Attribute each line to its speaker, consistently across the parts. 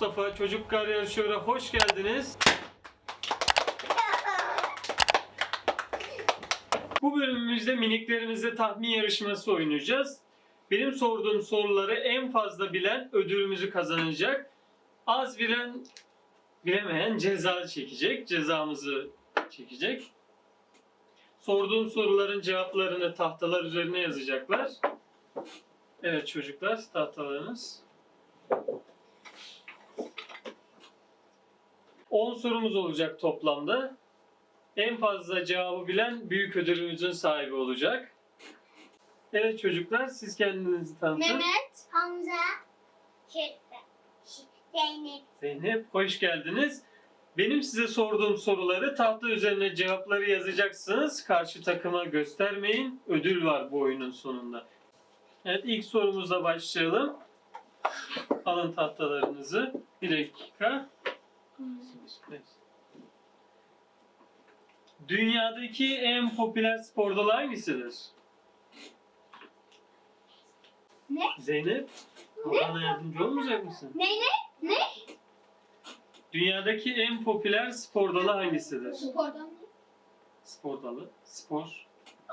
Speaker 1: Mustafa. Çocuk Kar Yarışıyor'a hoş geldiniz. Bu bölümümüzde miniklerimizle tahmin yarışması oynayacağız. Benim sorduğum soruları en fazla bilen ödülümüzü kazanacak. Az bilen, bilemeyen ceza çekecek. Cezamızı çekecek. Sorduğum soruların cevaplarını tahtalar üzerine yazacaklar. Evet çocuklar tahtalarınız. 10 sorumuz olacak toplamda. En fazla cevabı bilen büyük ödülümüzün sahibi olacak. Evet çocuklar siz kendinizi tanıtın.
Speaker 2: Mehmet, Hamza, Şerife, Zeynep.
Speaker 1: Zeynep hoş geldiniz. Benim size sorduğum soruları tahta üzerine cevapları yazacaksınız. Karşı takıma göstermeyin. Ödül var bu oyunun sonunda. Evet ilk sorumuzla başlayalım. Alın tahtalarınızı. Bir dakika. Dünyadaki en popüler spor dalı hangisidir?
Speaker 2: Ne?
Speaker 1: Zeynep, bana yardımcı olmayacak mısın?
Speaker 2: Ne ne? Ne?
Speaker 1: Dünyadaki en popüler spor dalı hangisidir?
Speaker 2: Spordan ne?
Speaker 1: Spor dalı, spor,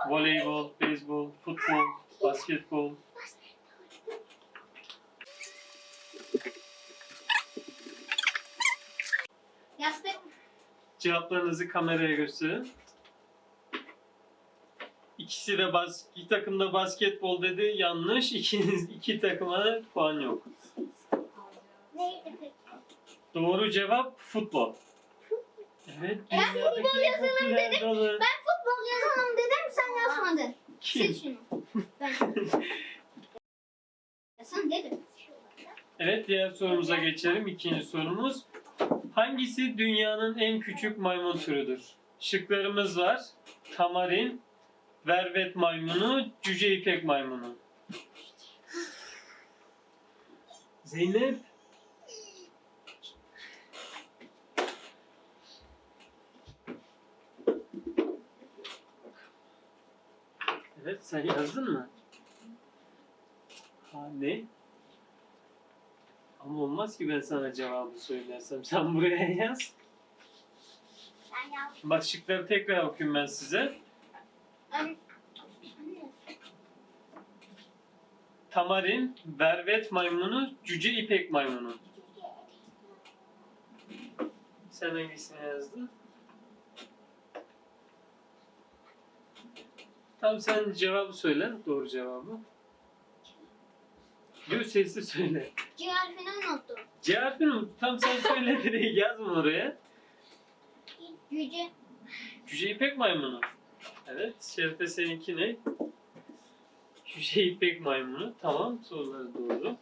Speaker 1: voleybol, beyzbol, futbol, basketbol.
Speaker 2: Yastık.
Speaker 1: Cevaplarınızı kameraya gösterin. İkisi de bas, iki takım da basketbol dedi yanlış. İkiniz iki takıma da puan yok.
Speaker 2: Neydi peki?
Speaker 1: Doğru cevap futbol. Evet,
Speaker 2: Ben
Speaker 1: dünyadaki
Speaker 2: futbol
Speaker 1: en
Speaker 2: yazalım
Speaker 1: popüler
Speaker 2: dedim.
Speaker 1: dalı.
Speaker 2: Ben futbol yazalım dedim sen yazmadın. Sil
Speaker 1: Kim?
Speaker 2: şunu. Ben. Yazın dedim.
Speaker 1: Evet diğer sorumuza geçelim. İkinci sorumuz. Hangisi dünyanın en küçük maymun türüdür? Şıklarımız var. Tamarin, vervet maymunu, cüce ipek maymunu. Zeynep. Evet sen yazdın mı? Ha, ne? Ama olmaz ki ben sana cevabı söylersem. Sen buraya yaz.
Speaker 2: Ben yazdım.
Speaker 1: Bak şıkları tekrar okuyayım ben size.
Speaker 2: Anne.
Speaker 1: Tamarin, vervet maymunu, cüce ipek maymunu. Sen hangisini yazdın? Tamam sen cevabı söyle. Doğru cevabı. Diyor sesli söyle.
Speaker 2: C harfini unuttum.
Speaker 1: C harfini mi? Tam sen söyle direkt yazma oraya.
Speaker 2: Yüce.
Speaker 1: Cüce ipek maymunu. Evet. Şerife seninki ne? Cüce ipek maymunu. Tamam. Soruları doğru.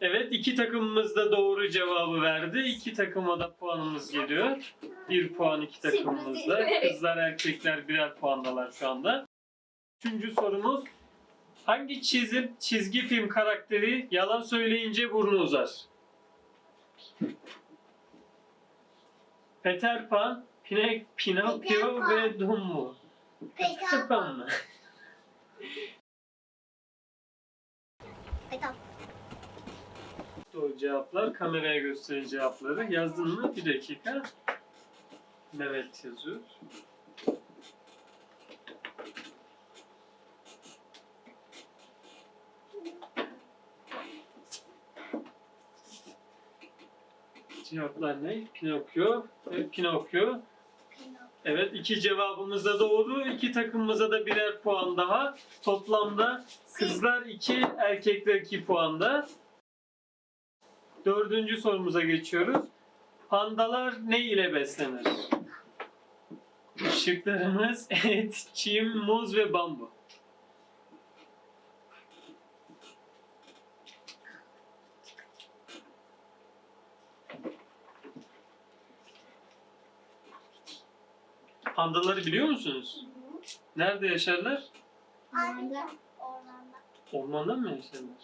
Speaker 1: Evet. iki takımımız da doğru cevabı verdi. İki takıma da puanımız geliyor. Bir puan iki takımımızda. Kızlar erkekler birer puandalar şu anda. Üçüncü sorumuz. Hangi çizim, çizgi film karakteri yalan söyleyince burnu uzar? Peter Pan, Pine, Pinokyo
Speaker 2: Peter Pan.
Speaker 1: ve Dumbo. Peter Pan mı? Doğru cevaplar. Kameraya gösterin cevapları. Yazdın mı? Bir dakika. Mehmet yazıyor. Cevaplar ne? Pinokyo ve Pinokyo. Evet iki cevabımız da doğru. İki takımımıza da birer puan daha. Toplamda kızlar 2, erkekler 2 puanda. Dördüncü sorumuza geçiyoruz. Pandalar ne ile beslenir? Şıklarımız et, çim, muz ve bambu. Pandaları biliyor musunuz? Nerede yaşarlar?
Speaker 2: Ormanda. Ormanda.
Speaker 1: Mı yaşarlar?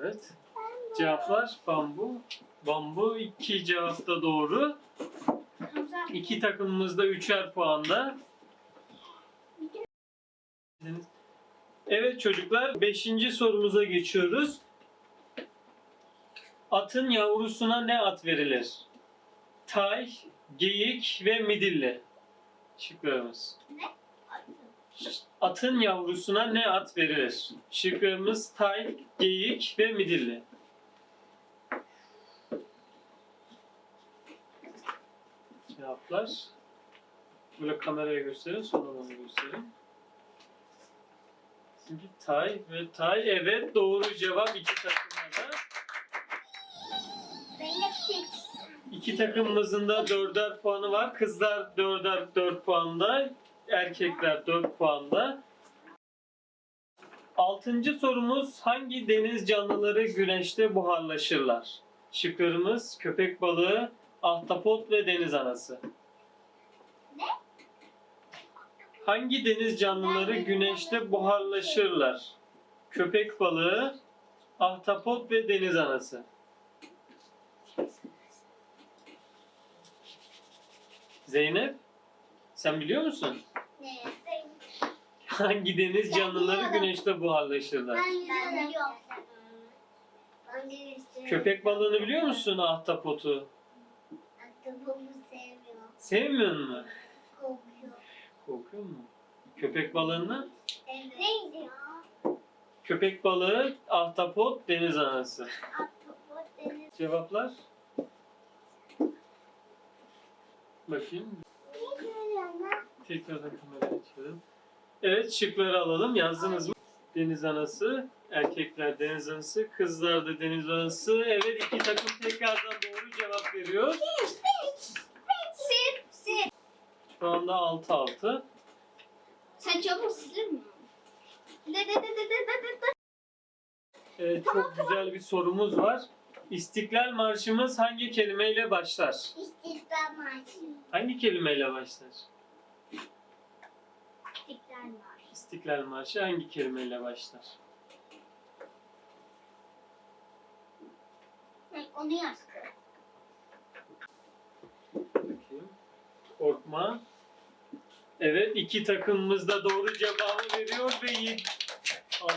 Speaker 1: Evet. Cevaplar bambu. Bambu iki cevapta doğru. İki takımımız da üçer puanda. Evet çocuklar beşinci sorumuza geçiyoruz. Atın yavrusuna ne at verilir? Tay, geyik ve midilli. Şıklarımız. Atın yavrusuna ne at verilir? Şıklarımız tay, geyik ve midilli. Cevaplar. Böyle kameraya gösterin, sonra bana gösterin. Şimdi tay ve tay evet doğru cevap iki takımda
Speaker 2: six.
Speaker 1: İki takımımızın da dörder puanı var. Kızlar dörder dört puanda, erkekler dört puanda. Altıncı sorumuz hangi deniz canlıları güneşte buharlaşırlar? Şıklarımız köpek balığı, ahtapot ve deniz anası. Hangi deniz canlıları güneşte buharlaşırlar? Köpek balığı, ahtapot ve deniz anası. Zeynep, sen biliyor musun?
Speaker 2: Ne?
Speaker 1: Hangi deniz canlıları güneşte buharlaşırlar?
Speaker 2: Ben biliyorum. Ben biliyorum.
Speaker 1: Köpek balığını biliyor musun ahtapotu?
Speaker 2: Ahtapot'u sevmiyorum.
Speaker 1: Sevmiyor musun?
Speaker 2: Korkuyor.
Speaker 1: Korkuyor musun? Köpek balığını?
Speaker 2: Evet. Neydi ya?
Speaker 1: Köpek balığı, ahtapot, deniz anası.
Speaker 2: Ahtapot deniz.
Speaker 1: Cevaplar? Bakayım. Tekrardan kamerayı açalım. Evet şıkları alalım. Yazdınız mı? Deniz anası, erkekler deniz anası, kızlar da deniz anası. Evet iki takım tekrardan doğru cevap veriyor. Şu anda 6-6.
Speaker 2: Sen çabuk silir mi? De de de de de de de de.
Speaker 1: Evet, çok güzel bir sorumuz var. İstiklal Marşımız hangi kelimeyle başlar?
Speaker 2: İstiklal Marşı.
Speaker 1: Hangi kelimeyle başlar?
Speaker 2: İstiklal Marşı.
Speaker 1: İstiklal Marşı hangi kelimeyle başlar?
Speaker 2: Onu yaz.
Speaker 1: Bakayım. Korkma. Evet iki takımımız da doğru cevabı veriyor ve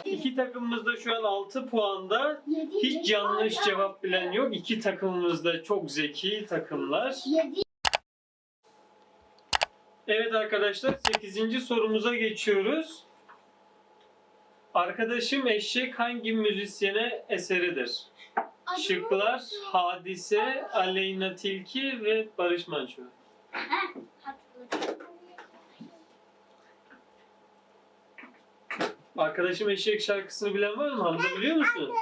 Speaker 1: iki takımımız da şu an 6 puanda. Hiç yanlış cevap bilen yok. İki takımımız da çok zeki takımlar. Evet arkadaşlar 8. sorumuza geçiyoruz. Arkadaşım eşek hangi müzisyene eseridir? Şıklar. Hadise, Aleyna Tilki ve Barış Manço. Arkadaşım eşek şarkısını bilen var mı? Hamza biliyor musun?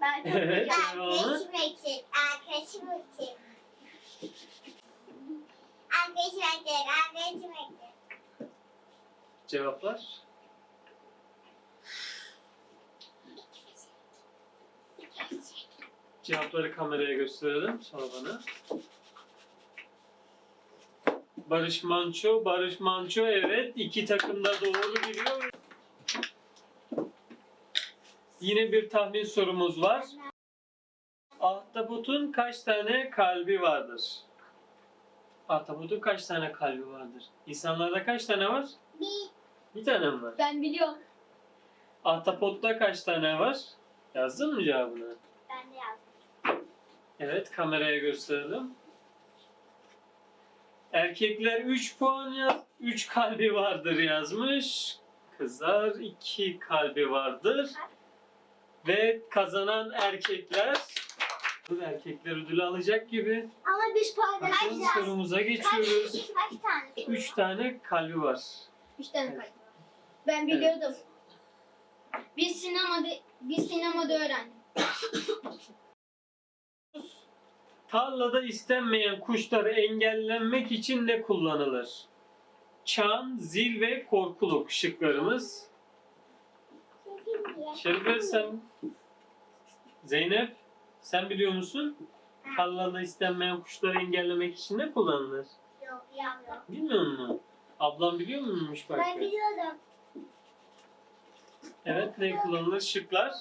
Speaker 2: Ben çok
Speaker 1: Evet,
Speaker 2: güzel.
Speaker 1: devamı.
Speaker 2: için, arkadaşım için. Arkadaşım için, arkadaşım için.
Speaker 1: Cevaplar? Cevapları kameraya gösterelim sonra bana. Barış Manço, Barış Manço evet iki takım da doğru biliyor. Yine bir tahmin sorumuz var. Ahtapotun kaç tane kalbi vardır? Ahtapotun kaç tane kalbi vardır? İnsanlarda kaç tane var?
Speaker 2: Bir,
Speaker 1: Bir tane mi var?
Speaker 2: ben biliyorum.
Speaker 1: Ahtapotta kaç tane var? Yazdın mı cevabını?
Speaker 2: Ben de yazdım.
Speaker 1: Evet, kameraya gösterelim. Erkekler 3 puan yaz, 3 kalbi vardır yazmış. Kızlar 2 kalbi vardır. Ve kazanan erkekler bu erkekler ödülü alacak gibi.
Speaker 2: Ama biz paylaşacağız.
Speaker 1: Bakın sorumuza geçiyoruz.
Speaker 2: Kaç tane?
Speaker 1: 3 tane kalbi var.
Speaker 2: Üç tane kalp. Ben biliyordum. Biz sinemada biz sinemada öğrendik.
Speaker 1: Tarlada istenmeyen kuşları engellenmek için ne kullanılır? Çan, zil ve korkuluk şıklarımız. Şerife sen, Zeynep sen biliyor musun? Tarlada istenmeyen kuşları engellemek için ne kullanılır?
Speaker 2: Yok yavrum.
Speaker 1: Bilmiyor musun? Ablam biliyor muymuş bak?
Speaker 2: Ben biliyordum.
Speaker 1: Evet ne kullanılır? Şıklar.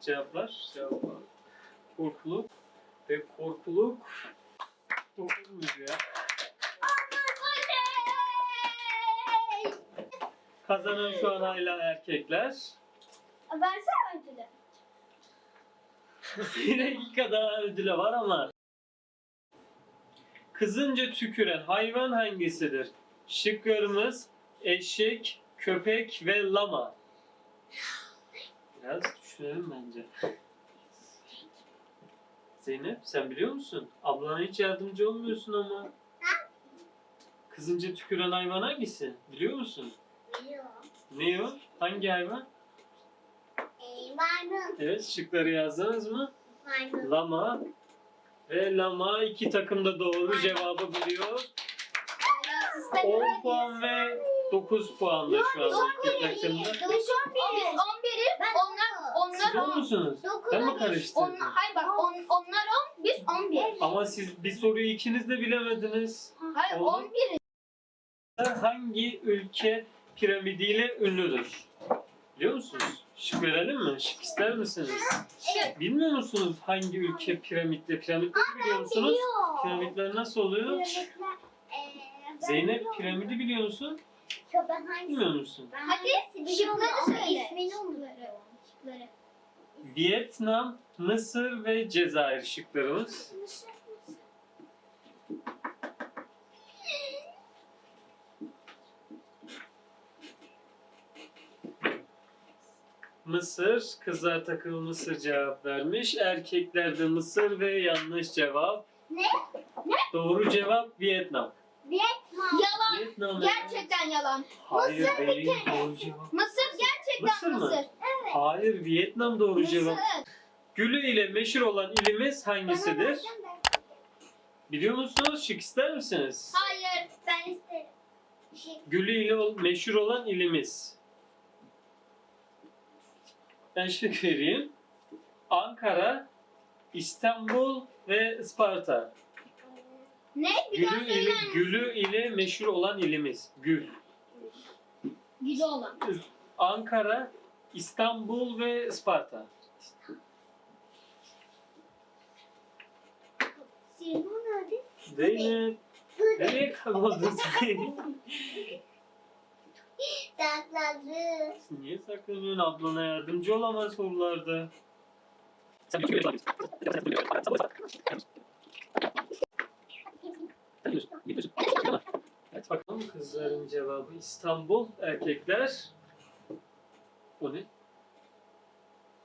Speaker 1: Cevaplar. Cevaplar. Korkuluk ve korkuluk. Dokuz muydu ya? Kazanan şu an hala erkekler.
Speaker 2: Versene ödülü.
Speaker 1: Bir dakika daha ödüle var ama. Kızınca tüküren hayvan hangisidir? Şıklarımız eşek, köpek ve lama. Biraz düşünelim bence. Zeynep sen biliyor musun? Ablana hiç yardımcı olmuyorsun ama. Kızınca tüküren hayvan hangisi? Biliyor musun? Ne o? Hangi hayvan?
Speaker 2: Maymun.
Speaker 1: Evet şıkları yazdınız mı?
Speaker 2: Maymun.
Speaker 1: Lama ve lama iki takım da doğru cevabı biliyor. 10 puan ve 9 puan da şu an iki takımda.
Speaker 2: Biz 11'iz. 11'iz. Onlar
Speaker 1: Siz
Speaker 2: onlar
Speaker 1: o
Speaker 2: 10.
Speaker 1: musunuz? Ben mi karıştırdım?
Speaker 2: Hayır bak on, onlar 10, biz 11.
Speaker 1: Ama siz bir soruyu ikiniz de bilemediniz.
Speaker 2: Hayır
Speaker 1: Olur.
Speaker 2: 11'iz.
Speaker 1: Hangi ülke piramidiyle ünlüdür? Biliyor musunuz? Şık verelim mi? Şık ister misiniz? Bilmiyor musunuz hangi ülke piramitle? Piramitleri biliyor musunuz? Piramitler nasıl oluyor? Zeynep piramidi biliyor musun? Bilmiyor musun?
Speaker 2: Hadi şıkları söyle. İsmini unuttum. Şıkları.
Speaker 1: Vietnam, Mısır ve Cezayir şıklarımız. Mısır, kızlar takımı Mısır cevap vermiş. Erkekler de Mısır ve yanlış cevap.
Speaker 2: Ne?
Speaker 1: Doğru cevap Vietnam.
Speaker 2: Yalan.
Speaker 1: Vietnam.
Speaker 2: Gerçekten yalan.
Speaker 1: Hayır
Speaker 2: Mısır
Speaker 1: değil,
Speaker 2: bir kere.
Speaker 1: doğru cevap.
Speaker 2: Mısır gerçekten
Speaker 1: Mısır mı?
Speaker 2: Mısır.
Speaker 1: Hayır, Vietnam doğru cevap.
Speaker 2: Mısır.
Speaker 1: Gülü ile meşhur olan ilimiz hangisidir? Biliyor musunuz? Şık ister misiniz?
Speaker 2: Hayır. Ben isterim.
Speaker 1: Gülü ile ol- meşhur olan ilimiz. Ben şık vereyim. Ankara, İstanbul ve Isparta.
Speaker 2: Ne? Bir daha
Speaker 1: Gülü ile,
Speaker 2: söyler misin?
Speaker 1: gülü ile meşhur olan ilimiz. Gül.
Speaker 2: Gülü olan.
Speaker 1: Ankara, İstanbul ve Isparta.
Speaker 2: Sirma nerede?
Speaker 1: Zeynep. Nereye kayboldun sen?
Speaker 2: Takladı.
Speaker 1: Niye saklanıyorsun? Ablana yardımcı olamaz sorularda. Sen bir Evet bakalım kızların cevabı İstanbul, erkekler. O ne?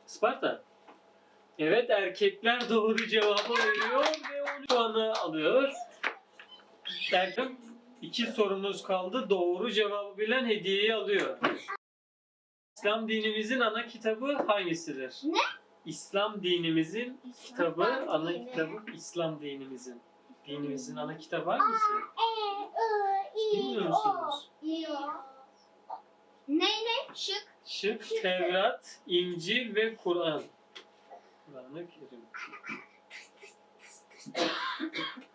Speaker 1: Sparta. Evet erkekler doğru cevabı veriyor ve 10 puanı alıyor. Derken iki sorumuz kaldı. Doğru cevabı bilen hediyeyi alıyor. İslam dinimizin ana kitabı hangisidir?
Speaker 2: Ne?
Speaker 1: İslam dinimizin kitabı, ana kitabı İslam dinimizin. Dinimizin ana kitabı hangisi? Bilmiyor musunuz?
Speaker 2: Ne ne? Şık.
Speaker 1: Şık, Tevrat, İncil ve Kur'an. Kur'an-ı Kerim.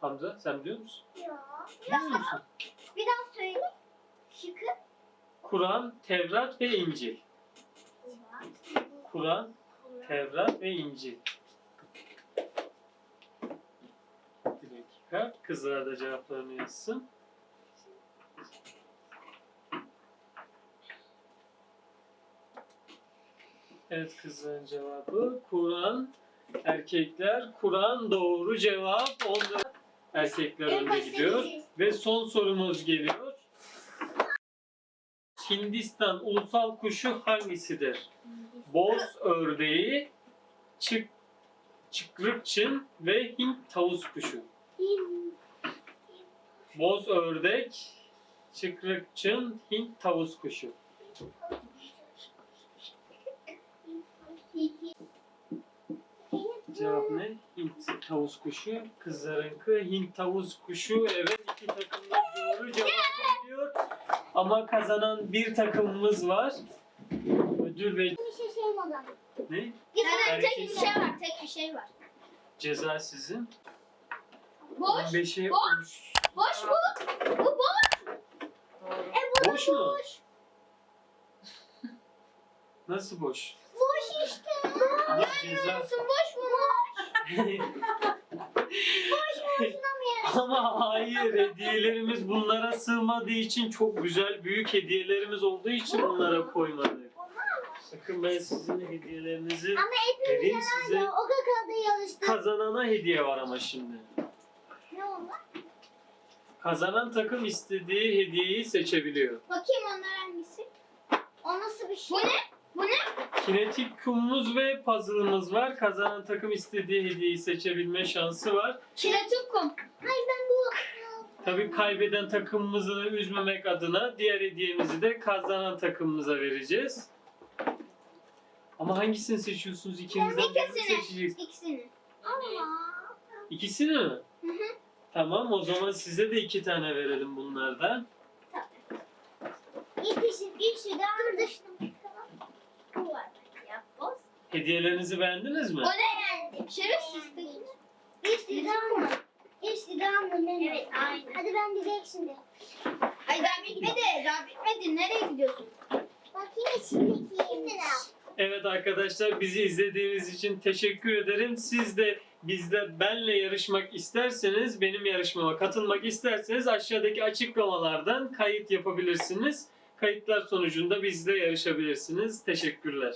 Speaker 1: Hamza sen biliyor musun? Biliyor musun?
Speaker 2: Bir daha söyle. Şıkı.
Speaker 1: Kur'an, Tevrat ve İncil. Kur'an, Tevrat ve İncil. Bir dakika. Kızlar da cevaplarını yazsın. Evet kızların cevabı Kur'an. Erkekler Kur'an doğru cevap. Onda erkekler önde gidiyor. Ve son sorumuz geliyor. Hindistan ulusal kuşu hangisidir? Boz ördeği, çık, çıkrıkçın ve Hint tavus kuşu. Boz ördek, çıkrıkçın, Hint tavus kuşu. Cevap ne? Hint tavus kuşu. Kızlarınki Hint tavus kuşu. Evet iki takım da doğru cevabı biliyor. Ama kazanan bir takımımız var. Ödül ve
Speaker 2: Bir şey şeymadan.
Speaker 1: ne?
Speaker 2: Gizlenen tek bir şey var. Tek bir şey var.
Speaker 1: Ceza sizin.
Speaker 2: Boş.
Speaker 1: 15'e
Speaker 2: boş.
Speaker 1: 13.
Speaker 2: Boş bu. Bu boş. E bu
Speaker 1: Boş mu?
Speaker 2: boş.
Speaker 1: Nasıl boş?
Speaker 2: Boş işte. Görmüyor musun? Boş mu? boş. Boş boşuna mı
Speaker 1: Ama hayır hediyelerimiz bunlara sığmadığı için çok güzel büyük hediyelerimiz olduğu için bunlara koymadık. Bakın ben sizin hediyelerinizi
Speaker 3: Ama hepimiz
Speaker 1: vereyim size.
Speaker 3: o kakada yarıştık.
Speaker 1: Kazanana hediye var ama şimdi.
Speaker 3: Ne oldu?
Speaker 1: Kazanan takım istediği hediyeyi seçebiliyor.
Speaker 2: Bakayım onlar hangisi?
Speaker 3: O nasıl bir şey?
Speaker 2: Bu ne? Bu ne?
Speaker 1: Kinetik kumumuz ve puzzle'ımız var. Kazanan takım istediği hediyeyi seçebilme şansı var.
Speaker 2: Kinetik kum.
Speaker 3: Hayır ben bu.
Speaker 1: Tabii kaybeden takımımızı üzmemek adına diğer hediyemizi de kazanan takımımıza vereceğiz. Ama hangisini seçiyorsunuz? İkinizden birini
Speaker 2: İkisini.
Speaker 1: seçeceksiniz.
Speaker 2: İkisini.
Speaker 3: Ama.
Speaker 1: İkisini mi?
Speaker 2: Hı hı.
Speaker 1: Tamam o zaman size de iki tane verelim bunlardan.
Speaker 3: İkisi, ikisi de arkadaşım. Bu var.
Speaker 1: Hediyelerinizi beğendiniz mi?
Speaker 2: O ne? Şerefsiz peki.
Speaker 3: İkisi de ama. İkisi de ama. Evet aynen. Hadi ben direkt şimdi.
Speaker 2: Ay daha bitmedi. Daha bitmedi. Nereye gidiyorsun?
Speaker 3: Bakayım içindeki. Şimdi ne
Speaker 1: Evet arkadaşlar bizi izlediğiniz için teşekkür ederim. Siz de bizle benle yarışmak isterseniz, benim yarışmama katılmak isterseniz aşağıdaki açıklamalardan kayıt yapabilirsiniz. Kayıtlar sonucunda bizle yarışabilirsiniz. Teşekkürler.